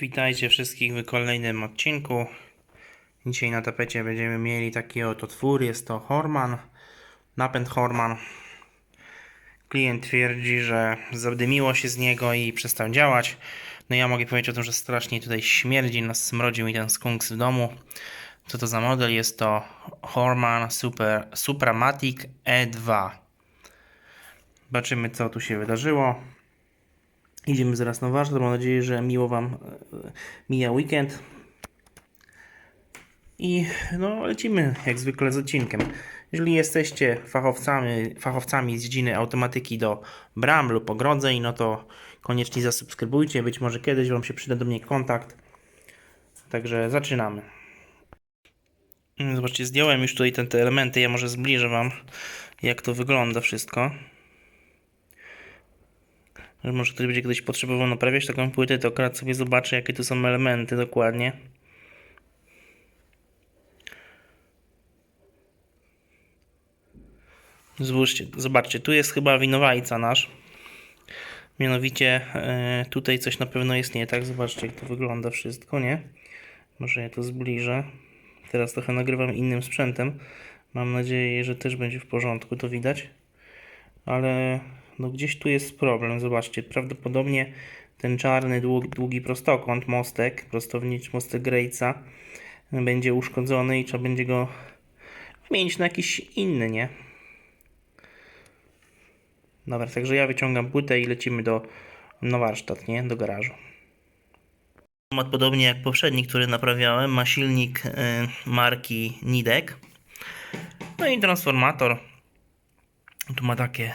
Witajcie wszystkich w kolejnym odcinku. Dzisiaj na tapecie będziemy mieli taki oto twór. Jest to Horman, napęd Horman. Klient twierdzi, że zadymiło się z niego i przestał działać. No ja mogę powiedzieć o tym, że strasznie tutaj śmierdzi, nas smrodził mi ten skunks w domu. Co to za model? Jest to Horman Super, Supramatic E2. Zobaczymy co tu się wydarzyło. Idziemy zaraz na warsztat. Mam nadzieję, że miło Wam e, mija weekend. I no, lecimy jak zwykle z odcinkiem. Jeżeli jesteście fachowcami, fachowcami z dziedziny automatyki do bram lub ogrodzeń, no to koniecznie zasubskrybujcie. Być może kiedyś Wam się przyda do mnie kontakt. Także zaczynamy. Zobaczcie, zdjąłem już tutaj te, te elementy. Ja może zbliżę Wam, jak to wygląda wszystko. Że może ktoś będzie kiedyś potrzebował naprawiać taką płytę, to akurat sobie zobaczę, jakie tu są elementy dokładnie. Zobaczcie, zobaczcie, tu jest chyba winowajca nasz. Mianowicie e, tutaj coś na pewno jest nie tak. Zobaczcie, jak to wygląda wszystko, nie? Może ja to zbliżę. Teraz trochę nagrywam innym sprzętem. Mam nadzieję, że też będzie w porządku, to widać. Ale no gdzieś tu jest problem. Zobaczcie, prawdopodobnie ten czarny, długi, długi prostokąt, mostek, prostownicz, mostek Grejca będzie uszkodzony i trzeba będzie go wymienić na jakiś inny, nie? Dobra, także ja wyciągam płytę i lecimy do, na warsztat, nie? Do garażu. Mod podobnie jak poprzedni, który naprawiałem, ma silnik y, marki Nidek. No i transformator. Tu ma takie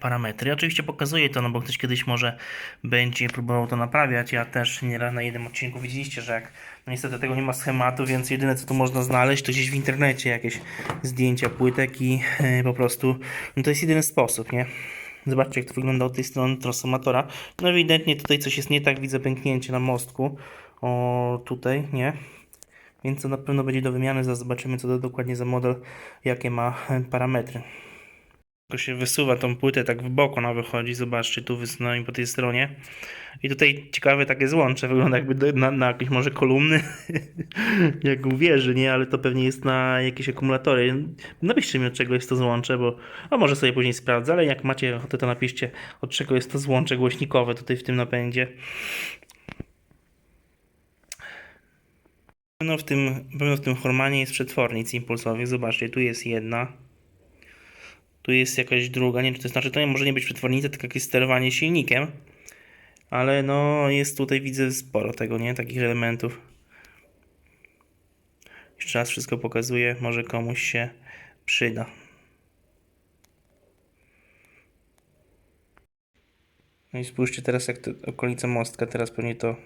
parametry. Oczywiście pokazuję to, no bo ktoś kiedyś może będzie próbował to naprawiać. Ja też nieraz na jednym odcinku widzieliście, że jak no niestety tego nie ma schematu, więc jedyne co tu można znaleźć to gdzieś w internecie jakieś zdjęcia płytek i e, po prostu no to jest jedyny sposób, nie? Zobaczcie jak to wygląda od tej strony transformatora. No ewidentnie tutaj coś jest nie tak, widzę pęknięcie na mostku. O tutaj, nie? Więc to na pewno będzie do wymiany, zaraz zobaczymy co to dokładnie za model, jakie ma e, parametry. Tylko się wysuwa tą płytę tak w bok ona wychodzi, zobaczcie, tu wysunąłem po tej stronie. I tutaj ciekawe takie złącze, wygląda jakby do, na, na jakieś może kolumny, jak u wieży, nie? Ale to pewnie jest na jakieś akumulatory. Napiszcie mi od czego jest to złącze, bo a może sobie później sprawdzę, ale jak macie ochotę to napiszcie od czego jest to złącze głośnikowe tutaj w tym napędzie. No w tym, pewno w tym Hormanie jest przetwornic impulsowych, zobaczcie, tu jest jedna. Tu jest jakaś druga, nie wiem czy to znaczy, to nie może nie być przetwornica, tylko jakieś sterowanie silnikiem. Ale no jest tutaj widzę sporo tego, nie? Takich elementów. Jeszcze raz wszystko pokazuję, może komuś się przyda. No i spójrzcie teraz jak to okolice mostka, teraz pewnie to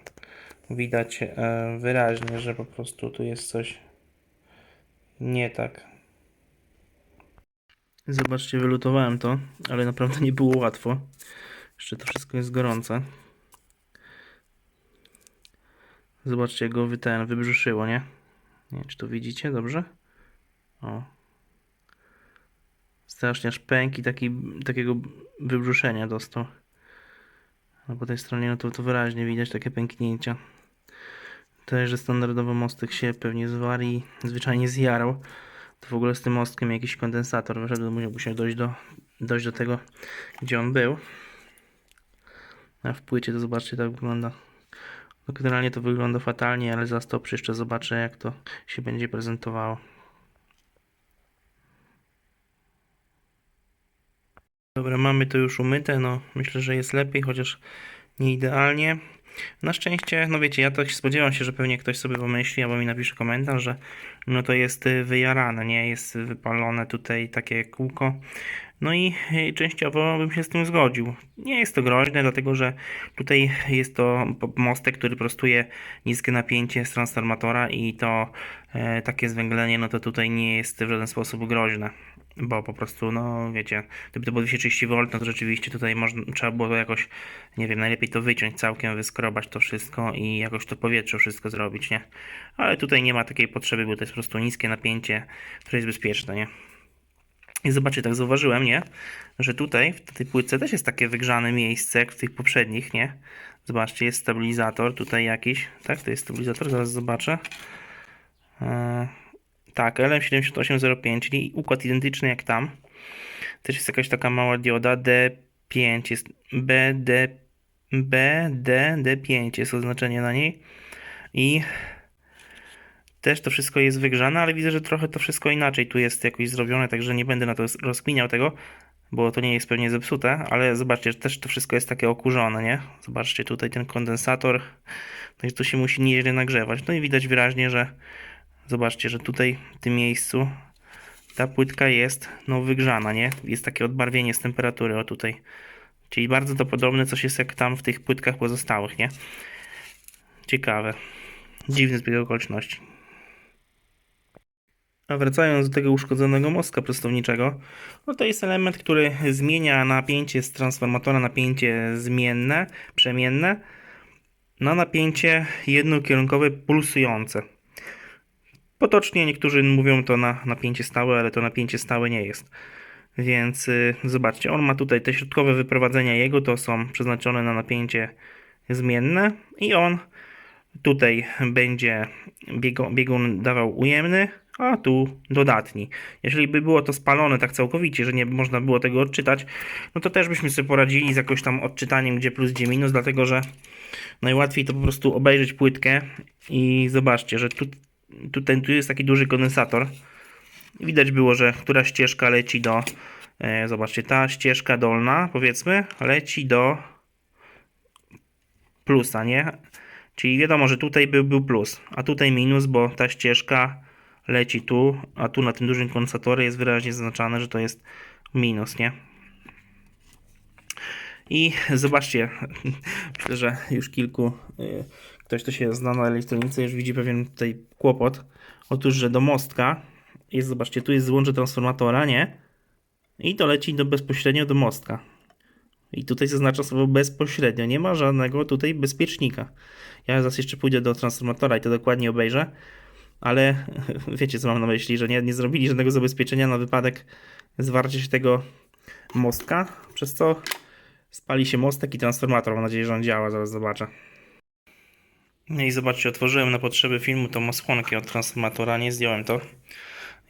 widać e, wyraźnie, że po prostu tu jest coś nie tak. Zobaczcie, wylutowałem to, ale naprawdę nie było łatwo. Jeszcze to wszystko jest gorące. Zobaczcie, go ten wybrzuszyło, nie? Nie wiem, czy to widzicie dobrze? O. Strasznie aż pęk i taki, takiego wybrzuszenia dostał. A po tej stronie no to, to wyraźnie widać takie pęknięcia. Też, że standardowo mostek się pewnie zwarł i zwyczajnie zjarał to w ogóle z tym mostkiem jakiś kondensator musiałby się dojść do, dojść do tego, gdzie on był. A w płycie to zobaczcie, tak wygląda. No generalnie to wygląda fatalnie, ale za stop jeszcze zobaczę, jak to się będzie prezentowało. Dobra, mamy to już umyte, no myślę, że jest lepiej, chociaż nie idealnie. Na szczęście, no wiecie, ja tak spodziewam się, że pewnie ktoś sobie pomyśli albo mi napisze komentarz, że no to jest y, wyjarane, nie? Jest wypalone tutaj takie kółko. No i y, częściowo bym się z tym zgodził. Nie jest to groźne, dlatego że tutaj jest to mostek, który prostuje niskie napięcie z transformatora i to e, takie zwęglenie, no to tutaj nie jest w żaden sposób groźne. Bo po prostu, no wiecie, gdyby to było 230 V, no to rzeczywiście tutaj można, trzeba było to jakoś, nie wiem, najlepiej to wyciąć całkiem, wyskrobać to wszystko i jakoś to powietrze wszystko zrobić, nie? Ale tutaj nie ma takiej potrzeby, bo to jest po prostu niskie napięcie, które jest bezpieczne, nie? I zobaczcie, tak zauważyłem, nie? Że tutaj, w tej płytce też jest takie wygrzane miejsce, jak w tych poprzednich, nie? Zobaczcie, jest stabilizator tutaj jakiś. Tak, to jest stabilizator, zaraz zobaczę. E, tak, LM7805, czyli układ identyczny jak tam. Też jest jakaś taka mała dioda D5, jest BD, BD, D5 jest oznaczenie na niej. I też to wszystko jest wygrzane, ale widzę, że trochę to wszystko inaczej tu jest jakoś zrobione, także nie będę na to rozkminiał tego, bo to nie jest pewnie zepsute, ale zobaczcie, że też to wszystko jest takie okurzone, nie? Zobaczcie tutaj ten kondensator, także to się musi nieźle nagrzewać. No i widać wyraźnie, że zobaczcie, że tutaj w tym miejscu ta płytka jest no wygrzana, nie? Jest takie odbarwienie z temperatury, o tutaj. Czyli bardzo to podobne coś jest jak tam w tych płytkach pozostałych, nie? Ciekawe. Dziwny zbieg okoliczności. A wracając do tego uszkodzonego mostka prostowniczego, no to jest element, który zmienia napięcie z transformatora napięcie zmienne, przemienne na napięcie jednokierunkowe pulsujące. Potocznie niektórzy mówią to na napięcie stałe, ale to napięcie stałe nie jest. Więc y, zobaczcie, on ma tutaj te środkowe wyprowadzenia jego, to są przeznaczone na napięcie zmienne i on tutaj będzie biegun, biegun dawał ujemny, a tu dodatni. Jeżeli by było to spalone tak całkowicie, że nie można było tego odczytać, no to też byśmy sobie poradzili z jakoś tam odczytaniem, gdzie plus, gdzie minus, dlatego że najłatwiej to po prostu obejrzeć płytkę i zobaczcie, że tu, tutaj tu jest taki duży kondensator. Widać było, że która ścieżka leci do, e, zobaczcie, ta ścieżka dolna, powiedzmy, leci do plusa, nie? Czyli wiadomo, że tutaj był, był plus, a tutaj minus, bo ta ścieżka leci tu, a tu na tym dużym kondensatorze jest wyraźnie zaznaczane, że to jest minus, nie? I zobaczcie, myślę, że już kilku, y, ktoś, kto się zna na elektronice, już widzi pewien tutaj kłopot. Otóż, że do mostka jest, zobaczcie, tu jest złącze transformatora, nie? I to leci do, bezpośrednio do mostka. I tutaj zaznacza sobie bezpośrednio, nie ma żadnego tutaj bezpiecznika. Ja zaraz jeszcze pójdę do transformatora i to dokładnie obejrzę, ale wiecie co mam na myśli, że nie, nie zrobili żadnego zabezpieczenia na wypadek zwarcia się tego mostka, przez co spali się mostek i transformator. Mam nadzieję, że on działa, zaraz zobaczę. No i zobaczcie, otworzyłem na potrzeby filmu tą osłonkę od transformatora, nie zdjąłem to.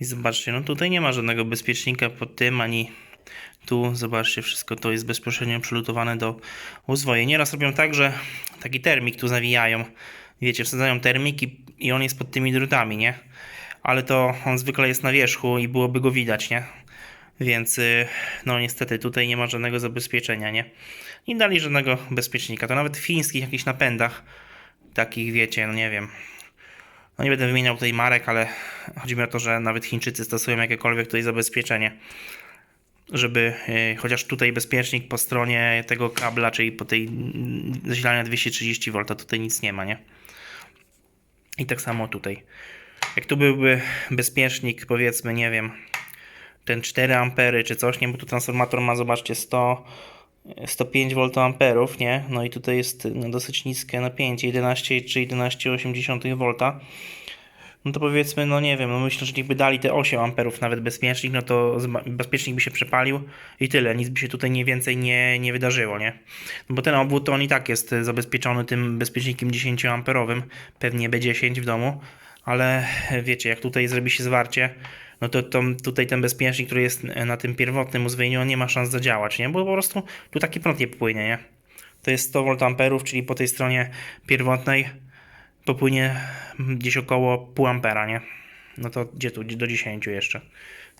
I zobaczcie, no tutaj nie ma żadnego bezpiecznika pod tym, ani tu, zobaczcie, wszystko to jest bezpośrednio przylutowane do uzwoju. Nieraz robią tak, że taki termik tu zawijają. Wiecie, wsadzają termik i, i on jest pod tymi drutami, nie? Ale to on zwykle jest na wierzchu i byłoby go widać, nie? Więc y, no niestety tutaj nie ma żadnego zabezpieczenia, nie? Nie dali żadnego bezpiecznika. To nawet w fińskich jakichś napędach, takich wiecie, no nie wiem. No nie będę wymieniał tutaj marek, ale chodzi mi o to, że nawet Chińczycy stosują jakiekolwiek tutaj zabezpieczenie żeby y, chociaż tutaj bezpiecznik po stronie tego kabla, czyli po tej mm, zasilania 230V, tutaj nic nie ma, nie? I tak samo tutaj. Jak tu byłby bezpiecznik, powiedzmy, nie wiem, ten 4 ampery czy coś, nie, bo tu transformator ma, zobaczcie, 100, 105 VA, nie? No i tutaj jest no, dosyć niskie napięcie, 11 czy 11,8 V. No to powiedzmy, no nie wiem, no myślę, że jakby dali te 8 amperów nawet bezpiecznik, no to bezpiecznik by się przepalił i tyle, nic by się tutaj nie więcej nie, nie wydarzyło, nie? No bo ten obwód to on i tak jest zabezpieczony tym bezpiecznikiem 10 amperowym, pewnie B10 w domu, ale wiecie, jak tutaj zrobi się zwarcie, no to, to tutaj ten bezpiecznik, który jest na tym pierwotnym uzwojeniu, on nie ma szans zadziałać, nie? Bo po prostu tu taki prąd nie popłynie, nie? To jest 100 VA, czyli po tej stronie pierwotnej popłynie gdzieś około pół ampera, nie? No to gdzie tu? Do 10 jeszcze.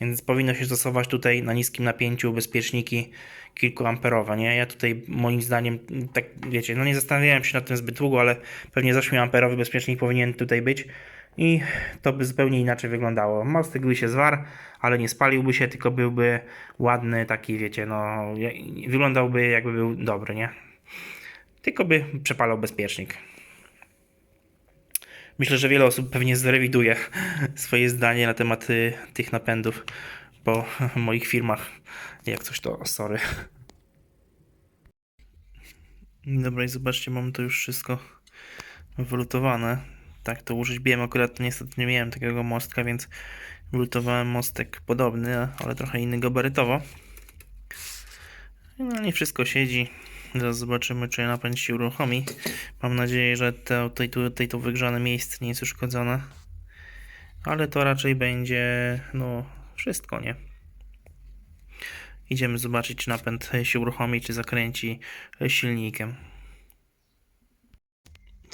Więc powinno się stosować tutaj na niskim napięciu bezpieczniki kilkuamperowe, nie? Ja tutaj moim zdaniem, tak wiecie, no nie zastanawiałem się nad tym zbyt długo, ale pewnie 8-amperowy bezpiecznik powinien tutaj być i to by zupełnie inaczej wyglądało. Mostek by się zwarł, ale nie spaliłby się, tylko byłby ładny, taki wiecie, no wyglądałby jakby był dobry, nie? Tylko by przepalał bezpiecznik. Myślę, że wiele osób pewnie zrewiduje swoje zdanie na temat y, tych napędów po moich filmach. Jak coś to, sorry. Dobra i zobaczcie, mam to już wszystko wylutowane. Tak to urzeźbiłem, akurat niestety nie miałem takiego mostka, więc wylutowałem mostek podobny, ale trochę inny gabarytowo. No nie wszystko siedzi. Zaraz zobaczymy, czy napęd się uruchomi. Mam nadzieję, że to, tutaj, tutaj to wygrzane miejsce nie jest uszkodzone. Ale to raczej będzie, no, wszystko, nie? Idziemy zobaczyć, czy napęd się uruchomi, czy zakręci silnikiem.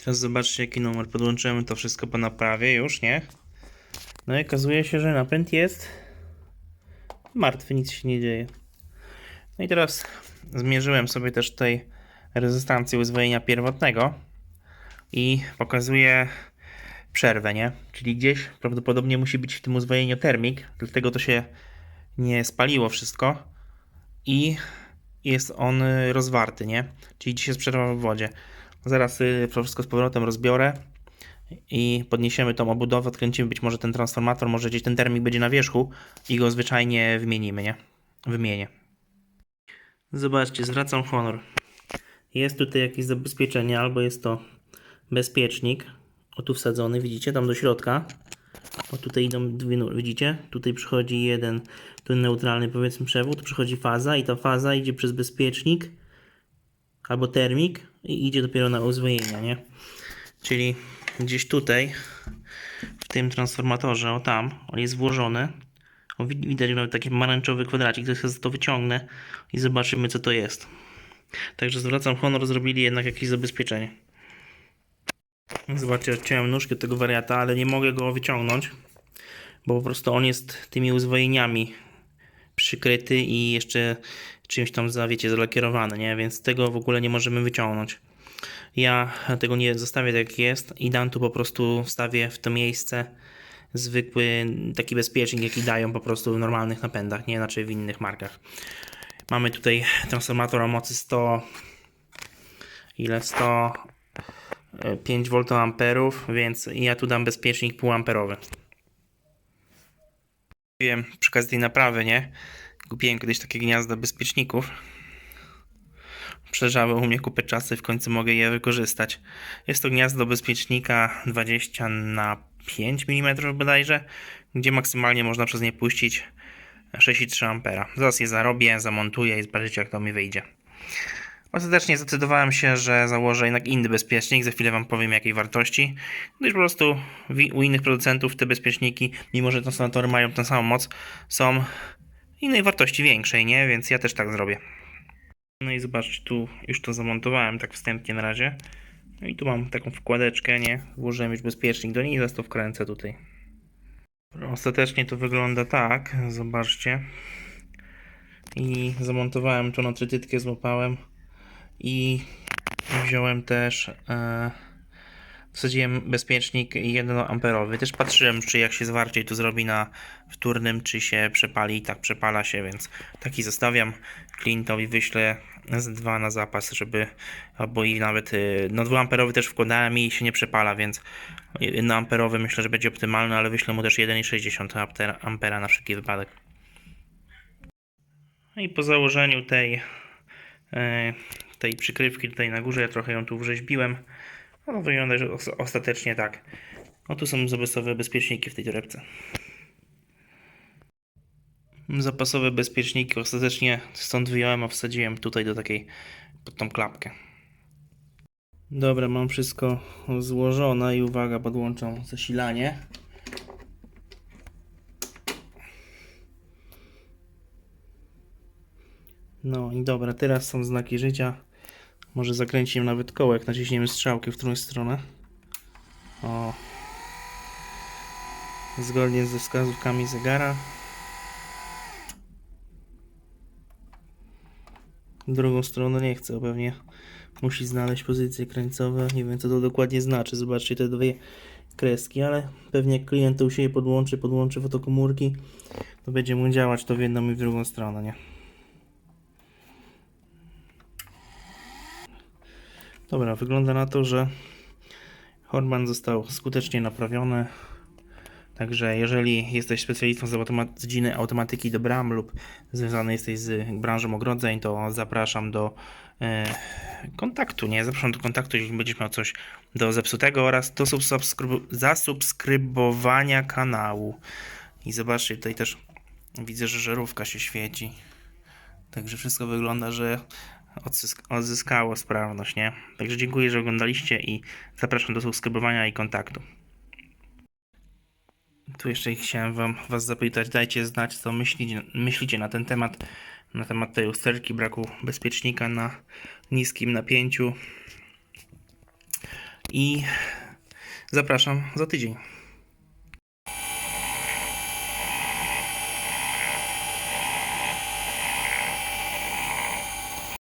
Teraz zobaczcie, jaki numer. Podłączymy to wszystko po naprawie już, nie? No i okazuje się, że napęd jest martwy, nic się nie dzieje. No i teraz zmierzyłem sobie też tutaj rezystancję uzwojenia pierwotnego i pokazuje przerwę, nie? Czyli gdzieś prawdopodobnie musi być w tym uzwojeniu termik, dlatego to się nie spaliło wszystko i jest on rozwarty, nie? Czyli gdzieś jest przerwa w wodzie. Zaraz y, to wszystko z powrotem rozbiorę i podniesiemy tą obudowę, odkręcimy być może ten transformator, może gdzieś ten termik będzie na wierzchu i go zwyczajnie wymienimy, nie? Wymienię. Zobaczcie, zwracam honor. Jest tutaj jakieś zabezpieczenie, albo jest to bezpiecznik. O tu wsadzony, widzicie, tam do środka. O tutaj idą dwie widzicie? Tutaj przychodzi jeden, tu neutralny powiedzmy przewód, przychodzi faza i ta faza idzie przez bezpiecznik albo termik i idzie dopiero na uzwojenia, nie? Czyli gdzieś tutaj w tym transformatorze, o tam, on jest włożony. O, wid- widać nawet taki marańczowy kwadracik, to to wyciągnę i zobaczymy co to jest. Także zwracam honor, zrobili jednak jakieś zabezpieczenie. Zobaczcie, odciąłem nóżkę tego wariata, ale nie mogę go wyciągnąć, bo po prostu on jest tymi uzwojeniami przykryty i jeszcze czymś tam, za, wiecie, zalakierowany, nie? Więc tego w ogóle nie możemy wyciągnąć. Ja tego nie zostawię tak jak jest i dam tu po prostu wstawię w to miejsce zwykły taki bezpiecznik, jaki dają po prostu w normalnych napędach, nie znaczy w innych markach. Mamy tutaj transformator o mocy 100 ile 100 e, 5 VA, więc ja tu dam bezpiecznik półamperowy. Wiem, przy okazji tej naprawy, nie? Kupiłem kiedyś takie gniazda bezpieczników. Przeżały u mnie kupę czasu i w końcu mogę je wykorzystać. Jest to gniazdo bezpiecznika 20 na 5 mm bodajże, gdzie maksymalnie można przez nie puścić 6,3 A. Zaraz je zarobię, zamontuję i zobaczycie jak to mi wyjdzie. Ostatecznie zdecydowałem się, że założę jednak inny bezpiecznik. Za chwilę Wam powiem jakiej wartości. Gdyż po prostu u innych producentów te bezpieczniki, mimo że transformatory mają tę samą moc, są innej wartości większej, nie? Więc ja też tak zrobię. No i zobaczcie, tu już to zamontowałem tak wstępnie na razie. No i tu mam taką wkładeczkę, nie? Włożyłem już bezpiecznik do niej i zaraz to wkręcę tutaj. Ostatecznie to wygląda tak, zobaczcie. I zamontowałem tu na trytytkę, złapałem i wziąłem też, e, wsadziłem bezpiecznik 1 amperowy. Też patrzyłem, czy jak się zwarcie tu zrobi na wtórnym, czy się przepali. Tak, przepala się, więc taki zostawiam. Klientowi wyślę z 2 na zapas, żeby, albo i nawet, y, no 2 amperowy też wkładałem i się nie przepala, więc 1 amperowy myślę, że będzie optymalny, ale wyślę mu też 1,6 ampera- ampera na wszelki wypadek. No i po założeniu tej, e, tej przykrywki tutaj na górze, ja trochę ją tu wrzeźbiłem. No wygląda że os- ostatecznie tak. No tu są zapasowe bezpieczniki w tej torebce. Zapasowe bezpieczniki ostatecznie stąd wyjąłem, a wsadziłem tutaj do takiej, pod tą klapkę. Dobra, mam wszystko złożone i uwaga, podłączam zasilanie. No i dobra, teraz są znaki życia. Może zakręcimy nawet kołek, naciśniemy strzałkę w którąś stronę. O. Zgodnie ze wskazówkami zegara. Drugą stronę nie chcę, pewnie musi znaleźć pozycje krańcowe. Nie wiem co to dokładnie znaczy. Zobaczcie te dwie kreski, ale pewnie jak klient to u siebie podłączy, podłączy fotokomórki, to będzie mu działać to w jedną i w drugą stronę, nie? Dobra, wygląda na to, że Horman został skutecznie naprawiony. Także jeżeli jesteś specjalistą z, dziedziny automatyki do bram lub związany jesteś z branżą ogrodzeń, to zapraszam do e, kontaktu, nie? Zapraszam do kontaktu, jeśli będziesz miał coś do zepsutego oraz do subskryb- zasubskrybowania kanału. I zobaczcie, tutaj też widzę, że żarówka się świeci. Także wszystko wygląda, że odzyskało sprawność, nie? Także dziękuję, że oglądaliście i zapraszam do subskrybowania i kontaktu. Tu jeszcze chciałem wam, was zapytać, dajcie znać, co myślicie, myślicie na ten temat, na temat tej usterki, braku bezpiecznika na niskim napięciu. I zapraszam za tydzień.